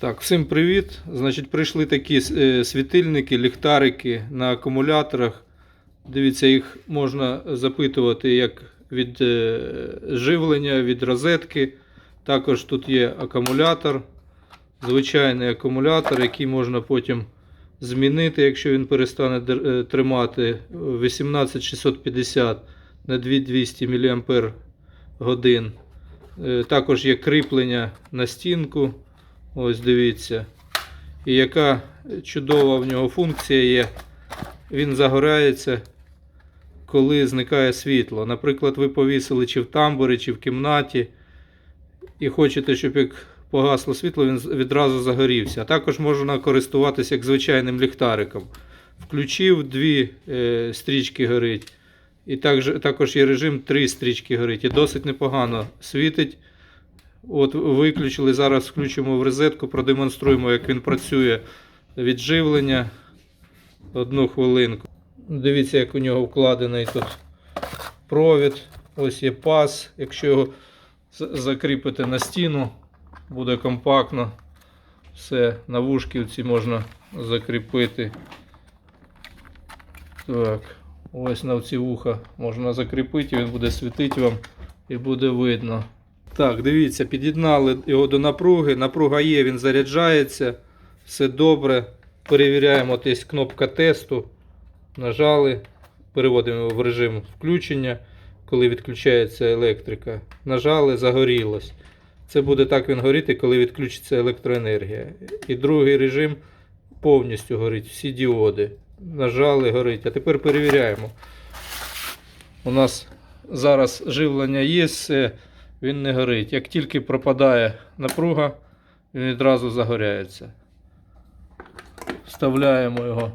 Так, всім привіт. Значить, прийшли такі е, світильники, ліхтарики на акумуляторах. Дивіться, їх можна запитувати як від е, живлення, від розетки. Також тут є акумулятор, звичайний акумулятор, який можна потім змінити, якщо він перестане е, тримати 18650 на 2200 мАч. Е, Також є кріплення на стінку. Ось дивіться. І яка чудова в нього функція є. Він загорається, коли зникає світло. Наприклад, ви повісили чи в тамбурі, чи в кімнаті, і хочете, щоб як погасло світло, він відразу загорівся. А також можна користуватися як звичайним ліхтариком. Включив, дві е, стрічки горить. І також, також є режим три стрічки горить. І досить непогано світить. От виключили, зараз включимо в розетку, продемонструємо, як він працює від живлення. Одну хвилинку. Дивіться, як у нього вкладений тут провід. Ось є пас. Якщо його закріпити на стіну, буде компактно. Все, на вушківці можна закріпити. Так, ось на ці вуха можна закріпити, він буде світити вам і буде видно. Так, дивіться, під'єднали його до напруги. Напруга є, він заряджається. Все добре. Перевіряємо, от є кнопка тесту. Нажали. Переводимо в режим включення, коли відключається електрика. Нажали, загорілось. Це буде так він горіти, коли відключиться електроенергія. І другий режим повністю горить, всі діоди. Нажали, горить. А тепер перевіряємо. У нас зараз живлення є, він не горить. Як тільки пропадає напруга, він відразу загоряється. Вставляємо його